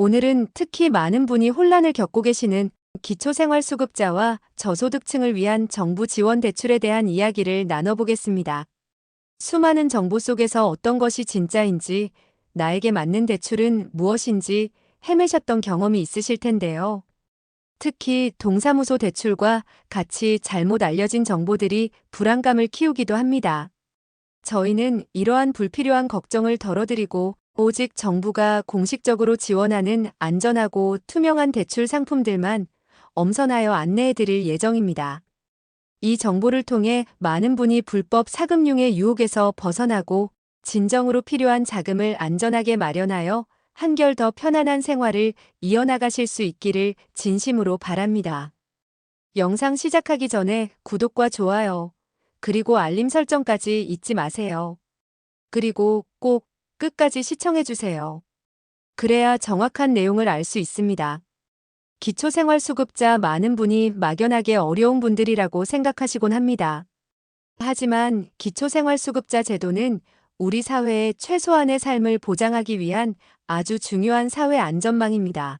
오늘은 특히 많은 분이 혼란을 겪고 계시는 기초생활수급자와 저소득층을 위한 정부 지원 대출에 대한 이야기를 나눠보겠습니다. 수많은 정보 속에서 어떤 것이 진짜인지, 나에게 맞는 대출은 무엇인지 헤매셨던 경험이 있으실 텐데요. 특히 동사무소 대출과 같이 잘못 알려진 정보들이 불안감을 키우기도 합니다. 저희는 이러한 불필요한 걱정을 덜어드리고 오직 정부가 공식적으로 지원하는 안전하고 투명한 대출 상품들만 엄선하여 안내해 드릴 예정입니다. 이 정보를 통해 많은 분이 불법 사금융의 유혹에서 벗어나고 진정으로 필요한 자금을 안전하게 마련하여 한결 더 편안한 생활을 이어나가실 수 있기를 진심으로 바랍니다. 영상 시작하기 전에 구독과 좋아요, 그리고 알림 설정까지 잊지 마세요. 그리고 꼭 끝까지 시청해주세요. 그래야 정확한 내용을 알 수 있습니다. 기초생활수급자 많은 분이 막연하게 어려운 분들이라고 생각하시곤 합니다. 하지만 기초생활수급자 제도는 우리 사회의 최소한의 삶을 보장하기 위한 아주 중요한 사회 안전망입니다.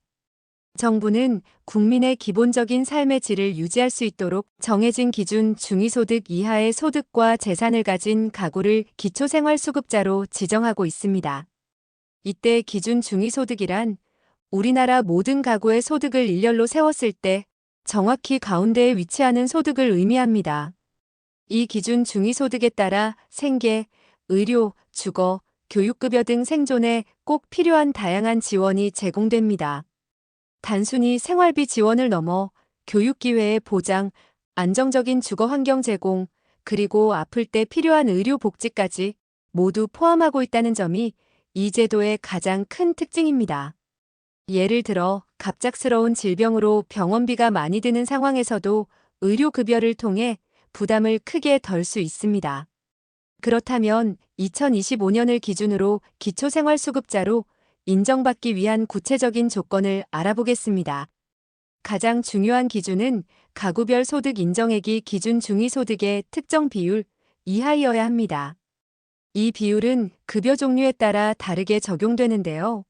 정부는 국민의 기본적인 삶의 질을 유지할 수 있도록 정해진 기준 중위소득 이하의 소득과 재산을 가진 가구를 기초생활수급자로 지정하고 있습니다. 이때 기준 중위소득이란 우리나라 모든 가구의 소득을 일렬로 세웠을 때 정확히 가운데에 위치하는 소득을 의미합니다. 이 기준 중위소득에 따라 생계, 의료, 주거, 교육급여 등 생존에 꼭 필요한 다양한 지원이 제공됩니다. 단순히 생활비 지원을 넘어 교육기회의 보장, 안정적인 주거 환경 제공, 그리고 아플 때 필요한 의료 복지까지 모두 포함하고 있다는 점이 이 제도의 가장 큰 특징입니다. 예를 들어 갑작스러운 질병으로 병원비가 많이 드는 상황에서도 의료급여를 통해 부담을 크게 덜 수 있습니다. 그렇다면 2025년을 기준으로 기초생활수급자로 인정받기 위한 구체적인 조건을 알아보겠습니다. 가장 중요한 기준은 가구별 소득 인정액이 기준 중위 소득의 특정 비율 이하이어야 합니다. 이 비율은 급여 종류에 따라 다르게 적용되는데요.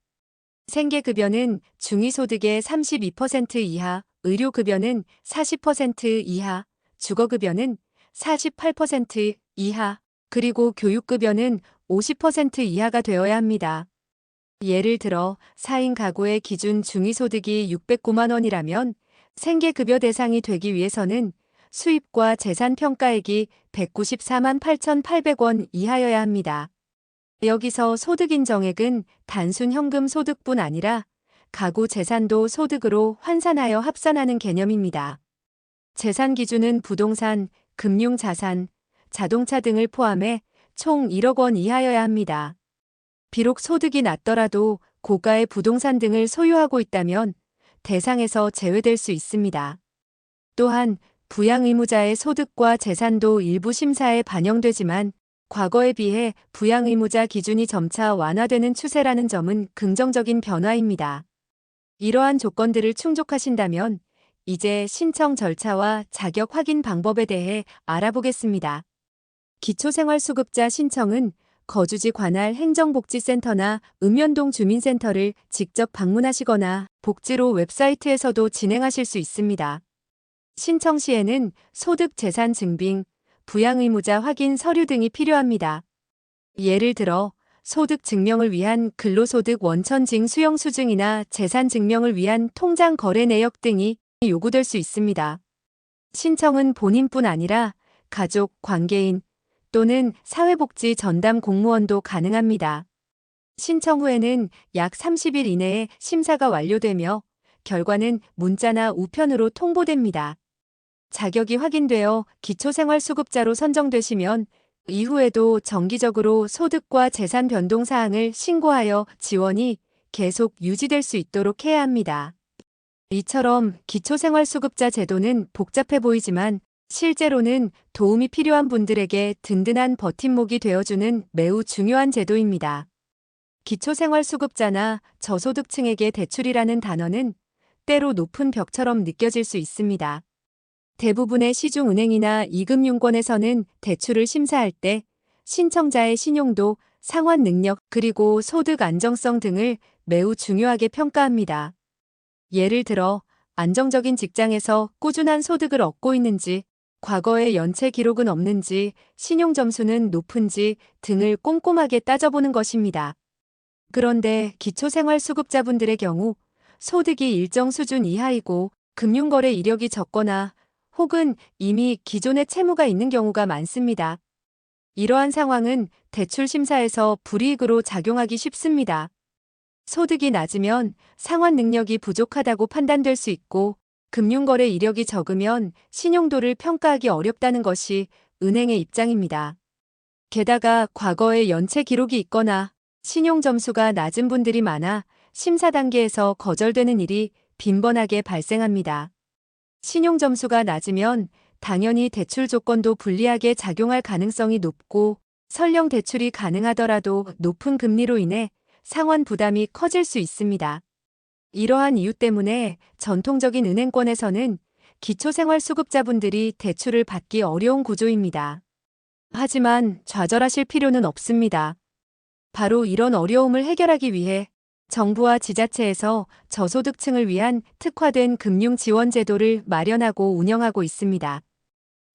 생계급여는 중위소득의 32% 이하, 의료급여는 40% 이하, 주거급여는 48% 이하, 그리고 교육급여는 50% 이하가 되어야 합니다. 예를 들어 4인 가구의 기준 중위소득이 609만 원이라면 생계급여 대상이 되기 위해서는 수입과 재산 평가액이 194만 8,800원 이하여야 합니다. 여기서 소득 인정액은 단순 현금 소득뿐 아니라 가구 재산도 소득으로 환산하여 합산하는 개념입니다. 재산 기준은 부동산, 금융자산, 자동차 등을 포함해 총 1억 원 이하여야 합니다. 비록 소득이 낮더라도 고가의 부동산 등을 소유하고 있다면 대상에서 제외될 수 있습니다. 또한 부양 의무자의 소득과 재산도 일부 심사에 반영되지만 과거에 비해 부양 의무자 기준이 점차 완화되는 추세라는 점은 긍정적인 변화입니다. 이러한 조건들을 충족하신다면 이제 신청 절차와 자격 확인 방법에 대해 알아보겠습니다. 기초생활수급자 신청은 거주지 관할 행정복지센터나 읍면동 주민센터를 직접 방문하시거나 복지로 웹사이트에서도 진행하실 수 있습니다. 신청 시에는 소득 재산 증빙, 부양 의무자 확인 서류 등이 필요합니다. 예를 들어 소득 증명을 위한 근로소득 원천징 수령 수증이나 재산 증명을 위한 통장 거래 내역 등이 요구될 수 있습니다. 신청은 본인뿐 아니라 가족, 관계인 또는 사회복지 전담 공무원도 가능합니다. 신청 후에는 약 30일 이내에 심사가 완료되며 결과는 문자나 우편으로 통보됩니다. 자격이 확인되어 기초생활수급자로 선정되시면 이후에도 정기적으로 소득과 재산 변동 사항을 신고하여 지원이 계속 유지될 수 있도록 해야 합니다. 이처럼 기초생활수급자 제도는 복잡해 보이지만 실제로는 도움이 필요한 분들에게 든든한 버팀목이 되어주는 매우 중요한 제도입니다. 기초생활수급자나 저소득층에게 대출이라는 단어는 때로 높은 벽처럼 느껴질 수 있습니다. 대부분의 시중은행이나 이금융권에서는 대출을 심사할 때 신청자의 신용도, 상환 능력, 그리고 소득 안정성 등을 매우 중요하게 평가합니다. 예를 들어, 안정적인 직장에서 꾸준한 소득을 얻고 있는지, 과거의 연체 기록은 없는지, 신용 점수는 높은지 등을 꼼꼼하게 따져보는 것입니다. 그런데 기초생활수급자분들의 경우 소득이 일정 수준 이하이고 금융거래 이력이 적거나 혹은 이미 기존의 채무가 있는 경우가 많습니다. 이러한 상황은 대출 심사에서 불이익으로 작용하기 쉽습니다. 소득이 낮으면 상환 능력이 부족하다고 판단될 수 있고 금융거래 이력이 적으면 신용도를 평가하기 어렵다는 것이 은행의 입장입니다. 게다가 과거에 연체 기록이 있거나 신용 점수가 낮은 분들이 많아 심사 단계에서 거절되는 일이 빈번하게 발생합니다. 신용 점수가 낮으면 당연히 대출 조건도 불리하게 작용할 가능성이 높고 설령 대출이 가능하더라도 높은 금리로 인해 상환 부담이 커질 수 있습니다. 이러한 이유 때문에 전통적인 은행권에서는 기초생활수급자분들이 대출을 받기 어려운 구조입니다. 하지만 좌절하실 필요는 없습니다. 바로 이런 어려움을 해결하기 위해 정부와 지자체에서 저소득층을 위한 특화된 금융 지원 제도를 마련하고 운영하고 있습니다.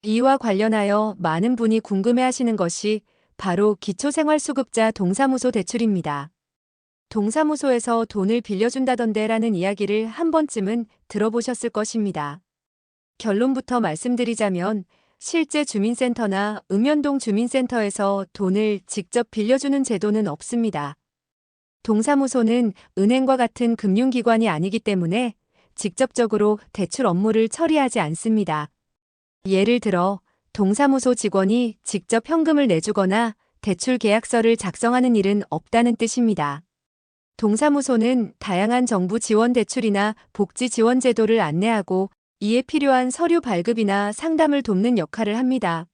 이와 관련하여 많은 분이 궁금해 하시는 것이 바로 기초생활수급자 동사무소 대출입니다. 동사무소에서 돈을 빌려준다던데 라는 이야기를 한 번쯤은 들어보셨을 것입니다. 결론부터 말씀드리자면 실제 주민센터나 읍면동 주민센터에서 돈을 직접 빌려주는 제도는 없습니다. 동사무소는 은행과 같은 금융기관이 아니기 때문에 직접적으로 대출 업무를 처리하지 않습니다. 예를 들어 동사무소 직원이 직접 현금을 내주거나 대출 계약서를 작성하는 일은 없다는 뜻입니다. 동사무소는 다양한 정부 지원 대출이나 복지 지원 제도를 안내하고 이에 필요한 서류 발급이나 상담을 돕는 역할을 합니다.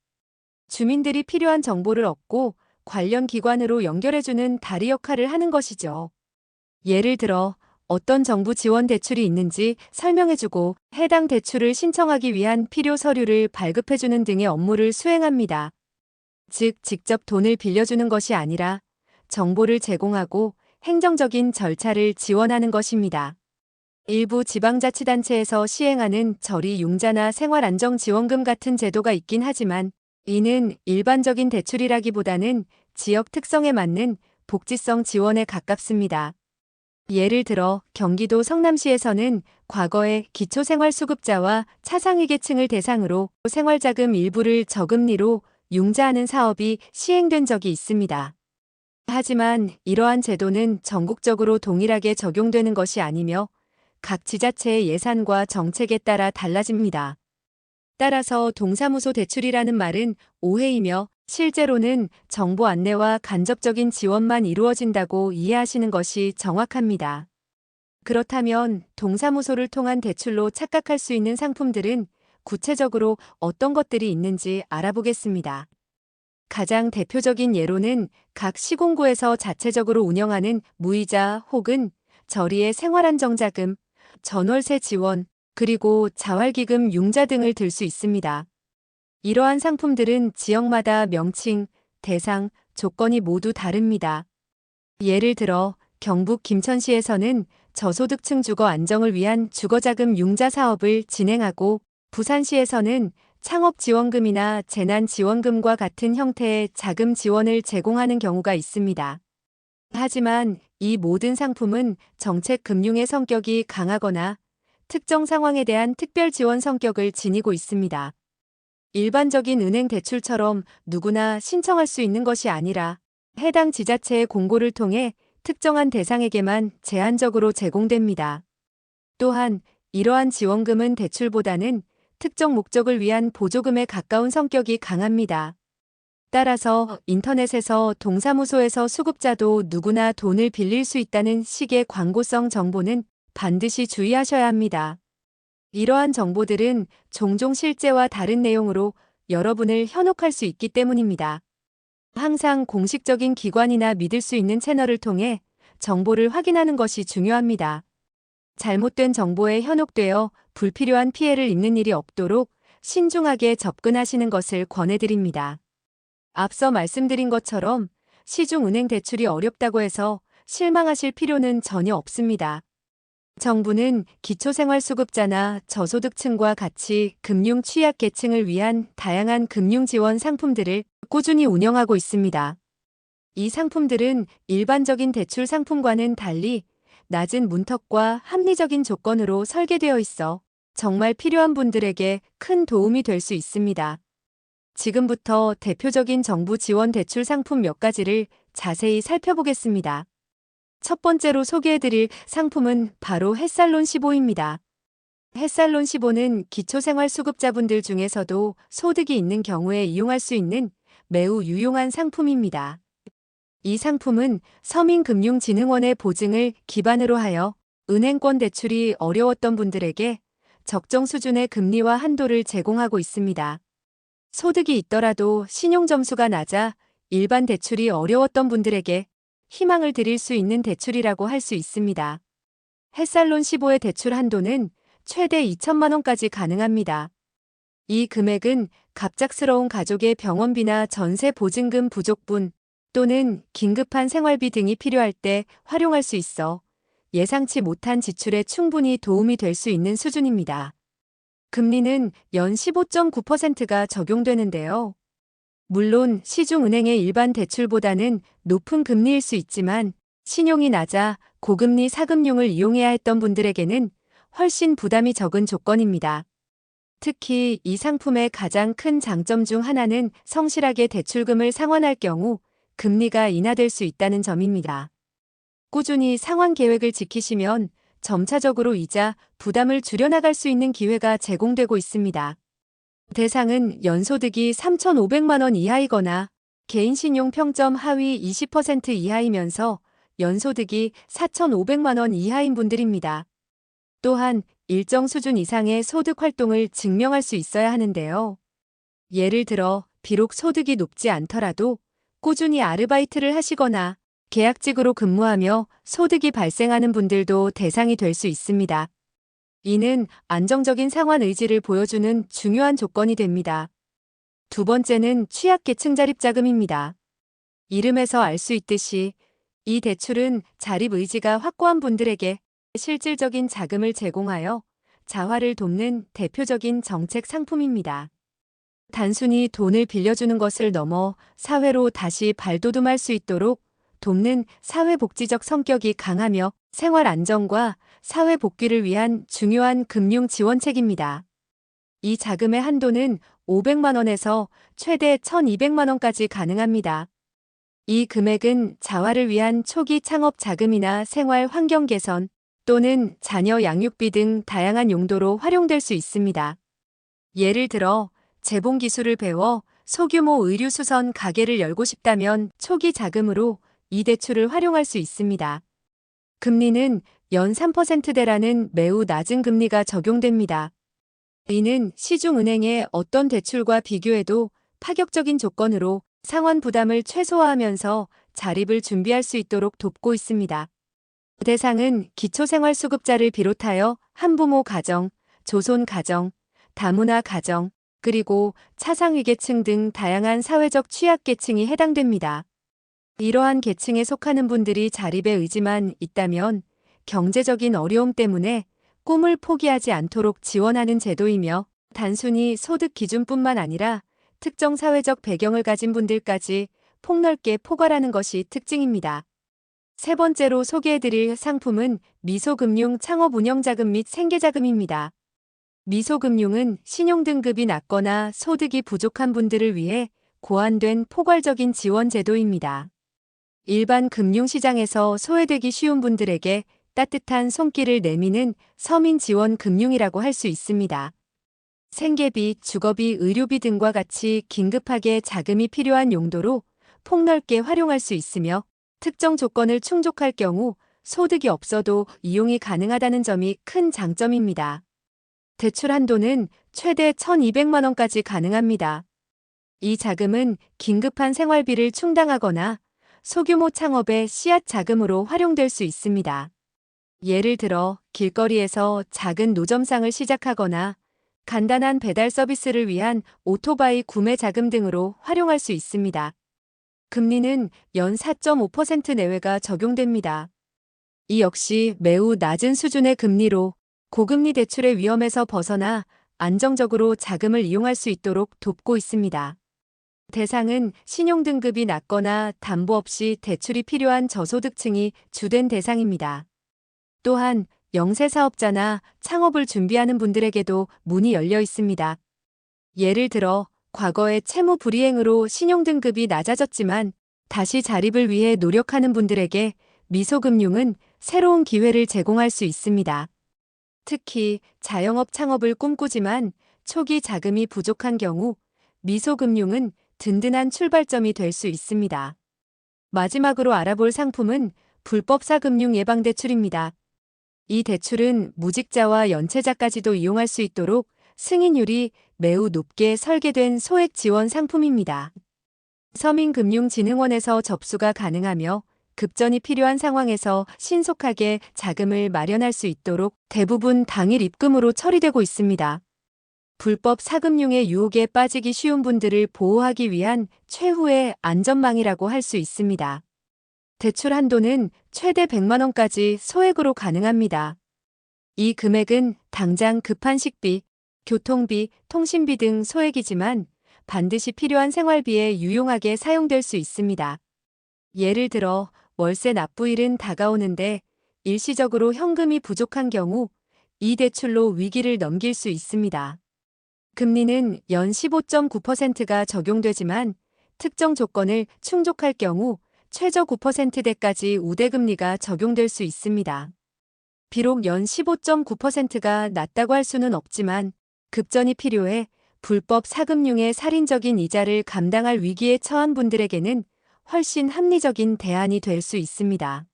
주민들이 필요한 정보를 얻고 관련 기관으로 연결해주는 다리 역할을 하는 것이죠. 예를 들어 어떤 정부 지원 대출이 있는지 설명해주고 해당 대출을 신청하기 위한 필요 서류를 발급해주는 등의 업무를 수행합니다. 즉, 직접 돈을 빌려주는 것이 아니라 정보를 제공하고 행정적인 절차를 지원하는 것입니다. 일부 지방자치단체에서 시행하는 저리 융자나 생활안정지원금 같은 제도가 있긴 하지만 이는 일반적인 대출이라기보다는 지역 특성에 맞는 복지성 지원에 가깝습니다. 예를 들어 경기도 성남시에서는 과거에 기초생활수급자와 차상위계층을 대상으로 생활자금 일부를 저금리로 융자하는 사업이 시행된 적이 있습니다. 하지만 이러한 제도는 전국적으로 동일하게 적용되는 것이 아니며 각 지자체의 예산과 정책에 따라 달라집니다. 따라서 동사무소 대출이라는 말은 오해이며 실제로는 정보 안내와 간접적인 지원만 이루어진다고 이해하시는 것이 정확합니다. 그렇다면 동사무소를 통한 대출로 착각할 수 있는 상품들은 구체적으로 어떤 것들이 있는지 알아보겠습니다. 가장 대표적인 예로는 각 시공구에서 자체적으로 운영하는 무이자 혹은 저리의 생활안정자금, 전월세 지원, 그리고 자활기금 융자 등을 들 수 있습니다. 이러한 상품들은 지역마다 명칭, 대상, 조건이 모두 다릅니다. 예를 들어 경북 김천시에서는 저소득층 주거 안정을 위한 주거자금 융자 사업을 진행하고 부산시에서는 창업지원금이나 재난지원금과 같은 형태의 자금 지원을 제공하는 경우가 있습니다. 하지만 이 모든 상품은 정책 금융의 성격이 강하거나 특정 상황에 대한 특별 지원 성격을 지니고 있습니다. 일반적인 은행 대출처럼 누구나 신청할 수 있는 것이 아니라 해당 지자체의 공고를 통해 특정한 대상에게만 제한적으로 제공됩니다. 또한 이러한 지원금은 대출보다는 특정 목적을 위한 보조금에 가까운 성격이 강합니다. 따라서 인터넷에서 동사무소에서 수급자도 누구나 돈을 빌릴 수 있다는 식의 광고성 정보는 반드시 주의하셔야 합니다. 이러한 정보들은 종종 실제와 다른 내용으로 여러분을 현혹할 수 있기 때문입니다. 항상 공식적인 기관이나 믿을 수 있는 채널을 통해 정보를 확인하는 것이 중요합니다. 잘못된 정보에 현혹되어 불필요한 피해를 입는 일이 없도록 신중하게 접근하시는 것을 권해드립니다. 앞서 말씀드린 것처럼 시중은행 대출이 어렵다고 해서 실망하실 필요는 전혀 없습니다. 정부는 기초생활수급자나 저소득층과 같이 금융 취약 계층을 위한 다양한 금융 지원 상품들을 꾸준히 운영하고 있습니다. 이 상품들은 일반적인 대출 상품과는 달리 낮은 문턱과 합리적인 조건으로 설계되어 있어 정말 필요한 분들에게 큰 도움이 될 수 있습니다. 지금부터 대표적인 정부 지원 대출 상품 몇 가지를 자세히 살펴보겠습니다. 첫 번째로 소개해드릴 상품은 바로 햇살론 15입니다. 햇살론 15는 기초생활수급자분들 중에서도 소득이 있는 경우에 이용할 수 있는 매우 유용한 상품입니다. 이 상품은 서민금융진흥원의 보증을 기반으로 하여 은행권 대출이 어려웠던 분들에게 적정 수준의 금리와 한도를 제공하고 있습니다. 소득이 있더라도 신용점수가 낮아 일반 대출이 어려웠던 분들에게 희망을 드릴 수 있는 대출이라고 할 수 있습니다. 햇살론 15의 대출 한도는 최대 2천만 원까지 가능합니다. 이 금액은 갑작스러운 가족의 병원비나 전세 보증금 부족분 또는 긴급한 생활비 등이 필요할 때 활용할 수 있어 예상치 못한 지출에 충분히 도움이 될 수 있는 수준입니다. 금리는 연 15.9%가 적용되는데요. 물론 시중은행의 일반 대출보다는 높은 금리일 수 있지만 신용이 낮아 고금리 사금융을 이용해야 했던 분들에게는 훨씬 부담이 적은 조건입니다. 특히 이 상품의 가장 큰 장점 중 하나는 성실하게 대출금을 상환할 경우 금리가 인하될 수 있다는 점입니다. 꾸준히 상환 계획을 지키시면 점차적으로 이자 부담을 줄여나갈 수 있는 기회가 제공되고 있습니다. 대상은 연소득이 3,500만 원 이하이거나 개인 신용 평점 하위 20% 이하이면서 연소득이 4,500만 원 이하인 분들입니다. 또한 일정 수준 이상의 소득 활동을 증명할 수 있어야 하는데요. 예를 들어 비록 소득이 높지 않더라도 꾸준히 아르바이트를 하시거나 계약직으로 근무하며 소득이 발생하는 분들도 대상이 될 수 있습니다. 이는 안정적인 상환 의지를 보여주는 중요한 조건이 됩니다. 두 번째는 취약계층 자립자금입니다. 이름에서 알 수 있듯이 이 대출은 자립 의지가 확고한 분들에게 실질적인 자금을 제공하여 자활을 돕는 대표적인 정책 상품입니다. 단순히 돈을 빌려주는 것을 넘어 사회로 다시 발돋움할 수 있도록 돕는 사회복지적 성격이 강하며 생활 안정과 사회 복귀를 위한 중요한 금융 지원책입니다. 이 자금의 한도는 500만 원에서 최대 1200만 원까지 가능합니다. 이 금액은 자활을 위한 초기 창업 자금이나 생활 환경 개선 또는 자녀 양육비 등 다양한 용도로 활용될 수 있습니다. 예를 들어 재봉 기술을 배워 소규모 의류 수선 가게를 열고 싶다면 초기 자금으로 이 대출을 활용할 수 있습니다. 금리는 연 3%대라는 매우 낮은 금리가 적용됩니다. 이는 시중은행의 어떤 대출과 비교해도 파격적인 조건으로 상환 부담을 최소화하면서 자립을 준비할 수 있도록 돕고 있습니다. 대상은 기초생활수급자를 비롯하여 한부모 가정, 조손 가정, 다문화 가정, 그리고 차상위계층 등 다양한 사회적 취약계층이 해당됩니다. 이러한 계층에 속하는 분들이 자립의 의지만 있다면 경제적인 어려움 때문에 꿈을 포기하지 않도록 지원하는 제도이며 단순히 소득 기준뿐만 아니라 특정 사회적 배경을 가진 분들까지 폭넓게 포괄하는 것이 특징입니다. 세 번째로 소개해드릴 상품은 미소금융 창업운영자금 및 생계자금입니다. 미소금융은 신용등급이 낮거나 소득이 부족한 분들을 위해 고안된 포괄적인 지원 제도입니다. 일반 금융시장에서 소외되기 쉬운 분들에게 따뜻한 손길을 내미는 서민 지원 금융이라고 할 수 있습니다. 생계비, 주거비, 의료비 등과 같이 긴급하게 자금이 필요한 용도로 폭넓게 활용할 수 있으며 특정 조건을 충족할 경우 소득이 없어도 이용이 가능하다는 점이 큰 장점입니다. 대출 한도는 최대 1,200만 원까지 가능합니다. 이 자금은 긴급한 생활비를 충당하거나 소규모 창업의 씨앗 자금으로 활용될 수 있습니다. 예를 들어 길거리에서 작은 노점상을 시작하거나 간단한 배달 서비스를 위한 오토바이 구매 자금 등으로 활용할 수 있습니다. 금리는 연 4.5% 내외가 적용됩니다. 이 역시 매우 낮은 수준의 금리로 고금리 대출의 위험에서 벗어나 안정적으로 자금을 이용할 수 있도록 돕고 있습니다. 대상은 신용등급이 낮거나 담보 없이 대출이 필요한 저소득층이 주된 대상입니다. 또한 영세 사업자나 창업을 준비하는 분들에게도 문이 열려 있습니다. 예를 들어 과거의 채무 불이행으로 신용등급이 낮아졌지만 다시 자립을 위해 노력하는 분들에게 미소금융은 새로운 기회를 제공할 수 있습니다. 특히 자영업 창업을 꿈꾸지만 초기 자금이 부족한 경우 미소금융은 든든한 출발점이 될 수 있습니다. 마지막으로 알아볼 상품은 불법사금융 예방대출입니다. 이 대출은 무직자와 연체자까지도 이용할 수 있도록 승인율이 매우 높게 설계된 소액 지원 상품입니다. 서민금융진흥원에서 접수가 가능하며 급전이 필요한 상황에서 신속하게 자금을 마련할 수 있도록 대부분 당일 입금으로 처리되고 있습니다. 불법 사금융의 유혹에 빠지기 쉬운 분들을 보호하기 위한 최후의 안전망이라고 할 수 있습니다. 대출 한도는 최대 100만 원까지 소액으로 가능합니다. 이 금액은 당장 급한 식비, 교통비, 통신비 등 소액이지만 반드시 필요한 생활비에 유용하게 사용될 수 있습니다. 예를 들어 월세 납부일은 다가오는데 일시적으로 현금이 부족한 경우 이 대출로 위기를 넘길 수 있습니다. 금리는 연 15.9%가 적용되지만 특정 조건을 충족할 경우 최저 9%대까지 우대금리가 적용될 수 있습니다. 비록 연 15.9%가 낮다고 할 수는 없지만 급전이 필요해 불법 사금융의 살인적인 이자를 감당할 위기에 처한 분들에게는 훨씬 합리적인 대안이 될 수 있습니다.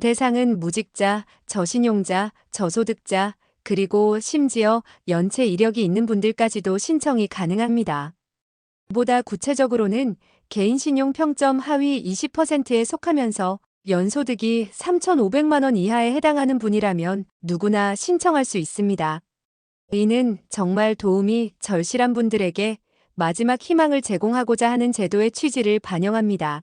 대상은 무직자, 저신용자, 저소득자, 그리고 심지어 연체 이력이 있는 분들까지도 신청이 가능합니다. 보다 구체적으로는 개인 신용 평점 하위 20%에 속하면서 연소득이 3,500만 원 이하에 해당하는 분이라면 누구나 신청할 수 있습니다. 이는 정말 도움이 절실한 분들에게 마지막 희망을 제공하고자 하는 제도의 취지를 반영합니다.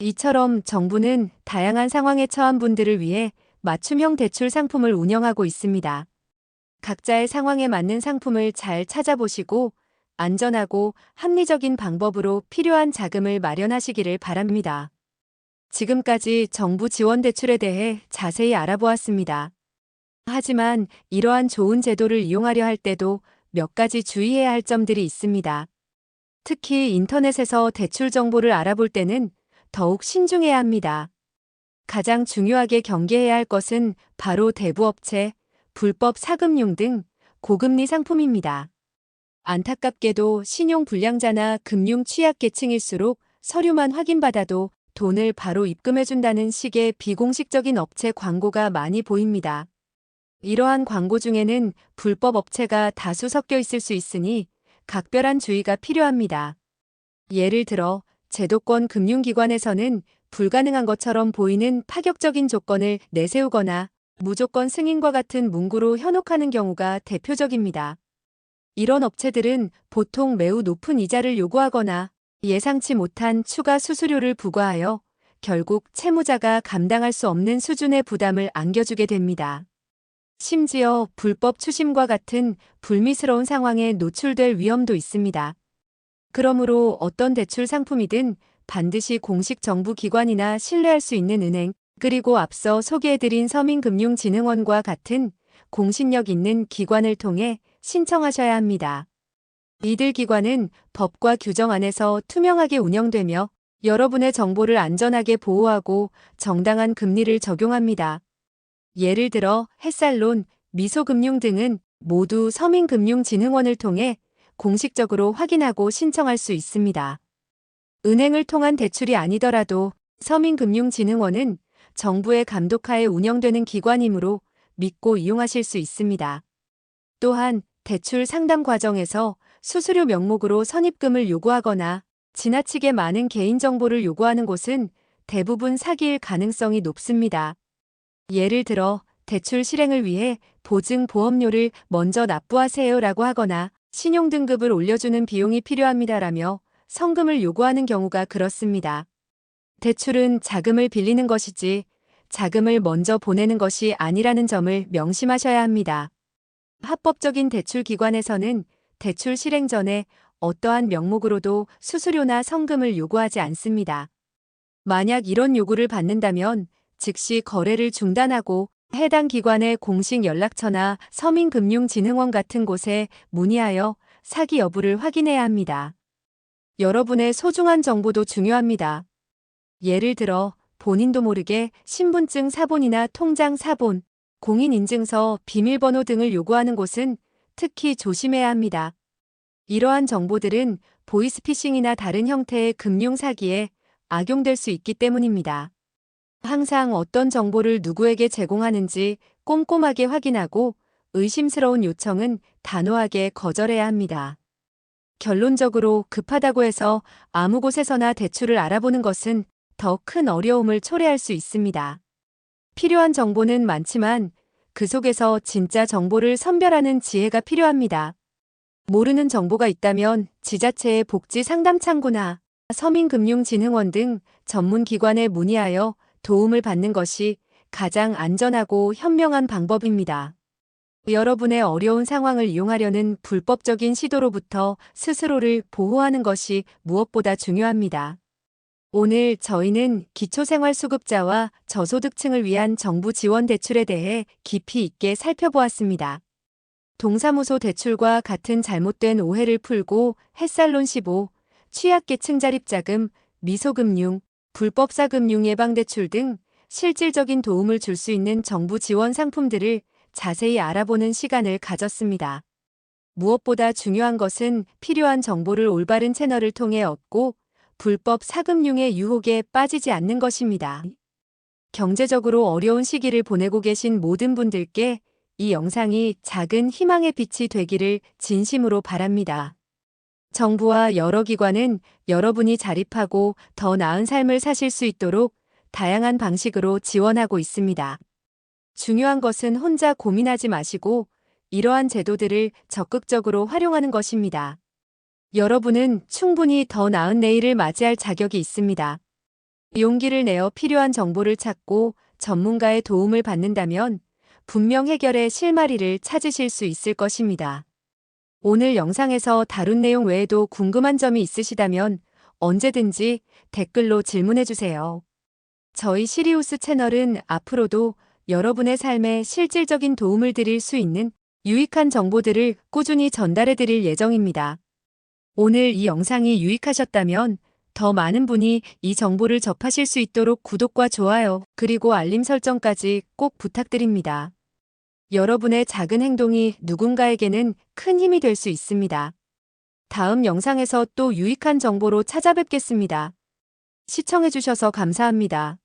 이처럼 정부는 다양한 상황에 처한 분들을 위해 맞춤형 대출 상품을 운영하고 있습니다. 각자의 상황에 맞는 상품을 잘 찾아보시고 안전하고 합리적인 방법으로 필요한 자금을 마련하시기를 바랍니다. 지금까지 정부 지원 대출에 대해 자세히 알아보았습니다. 하지만 이러한 좋은 제도를 이용하려 할 때도 몇 가지 주의해야 할 점들이 있습니다. 특히 인터넷에서 대출 정보를 알아볼 때는 더욱 신중해야 합니다. 가장 중요하게 경계해야 할 것은 바로 대부업체, 불법 사금융 등 고금리 상품입니다. 안타깝게도 신용 불량자나 금융 취약계층일수록 서류만 확인받아도 돈을 바로 입금해준다는 식의 비공식적인 업체 광고가 많이 보입니다. 이러한 광고 중에는 불법 업체가 다수 섞여 있을 수 있으니 각별한 주의가 필요합니다. 예를 들어 제도권 금융기관에서는 불가능한 것처럼 보이는 파격적인 조건을 내세우거나 무조건 승인과 같은 문구로 현혹하는 경우가 대표적입니다. 이런 업체들은 보통 매우 높은 이자를 요구하거나 예상치 못한 추가 수수료를 부과하여 결국 채무자가 감당할 수 없는 수준의 부담을 안겨주게 됩니다. 심지어 불법 추심과 같은 불미스러운 상황에 노출될 위험도 있습니다. 그러므로 어떤 대출 상품이든 반드시 공식 정부 기관이나 신뢰할 수 있는 은행, 그리고 앞서 소개해드린 서민금융진흥원과 같은 공신력 있는 기관을 통해 신청하셔야 합니다. 이들 기관은 법과 규정 안에서 투명하게 운영되며 여러분의 정보를 안전하게 보호하고 정당한 금리를 적용합니다. 예를 들어 햇살론, 미소금융 등은 모두 서민금융진흥원을 통해 공식적으로 확인하고 신청할 수 있습니다. 은행을 통한 대출이 아니더라도 서민금융진흥원은 정부의 감독하에 운영되는 기관이므로 믿고 이용하실 수 있습니다. 또한 대출 상담 과정에서 수수료 명목으로 선입금을 요구하거나 지나치게 많은 개인정보를 요구하는 곳은 대부분 사기일 가능성이 높습니다. 예를 들어 대출 실행을 위해 보증 보험료를 먼저 납부하세요라고 하거나 신용 등급을 올려주는 비용이 필요합니다라며 성금을 요구하는 경우가 그렇습니다. 대출은 자금을 빌리는 것이지 자금을 먼저 보내는 것이 아니라는 점을 명심하셔야 합니다. 합법적인 대출 기관에서는 대출 실행 전에 어떠한 명목으로도 수수료나 성금을 요구하지 않습니다. 만약 이런 요구를 받는다면 즉시 거래를 중단하고 해당 기관의 공식 연락처나 서민금융진흥원 같은 곳에 문의하여 사기 여부를 확인해야 합니다. 여러분의 소중한 정보도 중요합니다. 예를 들어 본인도 모르게 신분증 사본이나 통장 사본, 공인인증서, 비밀번호 등을 요구하는 곳은 특히 조심해야 합니다. 이러한 정보들은 보이스피싱이나 다른 형태의 금융 사기에 악용될 수 있기 때문입니다. 항상 어떤 정보를 누구에게 제공하는지 꼼꼼하게 확인하고 의심스러운 요청은 단호하게 거절해야 합니다. 결론적으로 급하다고 해서 아무 곳에서나 대출을 알아보는 것은 더 큰 어려움을 초래할 수 있습니다. 필요한 정보는 많지만 그 속에서 진짜 정보를 선별하는 지혜가 필요합니다. 모르는 정보가 있다면 지자체의 복지 상담 창구나 서민금융진흥원 등 전문 기관에 문의하여 도움을 받는 것이 가장 안전하고 현명한 방법입니다. 여러분의 어려운 상황을 이용하려는 불법적인 시도로부터 스스로를 보호하는 것이 무엇보다 중요합니다. 오늘 저희는 기초생활수급자와 저소득층을 위한 정부 지원 대출에 대해 깊이 있게 살펴보았습니다. 동사무소 대출과 같은 잘못된 오해를 풀고 햇살론 15, 취약계층 자립자금, 미소금융, 불법사금융 예방 대출 등 실질적인 도움을 줄 수 있는 정부 지원 상품들을 자세히 알아보는 시간을 가졌습니다. 무엇보다 중요한 것은 필요한 정보를 올바른 채널을 통해 얻고 불법 사금융의 유혹에 빠지지 않는 것입니다. 경제적으로 어려운 시기를 보내고 계신 모든 분들께 이 영상이 작은 희망의 빛이 되기를 진심으로 바랍니다. 정부와 여러 기관은 여러분이 자립하고 더 나은 삶을 사실 수 있도록 다양한 방식으로 지원하고 있습니다. 중요한 것은 혼자 고민하지 마시고 이러한 제도들을 적극적으로 활용하는 것입니다. 여러분은 충분히 더 나은 내일을 맞이할 자격이 있습니다. 용기를 내어 필요한 정보를 찾고 전문가의 도움을 받는다면 분명 해결의 실마리를 찾으실 수 있을 것입니다. 오늘 영상에서 다룬 내용 외에도 궁금한 점이 있으시다면 언제든지 댓글로 질문해주세요. 저희 시리우스 채널은 앞으로도 여러분의 삶에 실질적인 도움을 드릴 수 있는 유익한 정보들을 꾸준히 전달해 드릴 예정입니다. 오늘 이 영상이 유익하셨다면 더 많은 분이 이 정보를 접하실 수 있도록 구독과 좋아요, 그리고 알림 설정까지 꼭 부탁드립니다. 여러분의 작은 행동이 누군가에게는 큰 힘이 될 수 있습니다. 다음 영상에서 또 유익한 정보로 찾아뵙겠습니다. 시청해주셔서 감사합니다.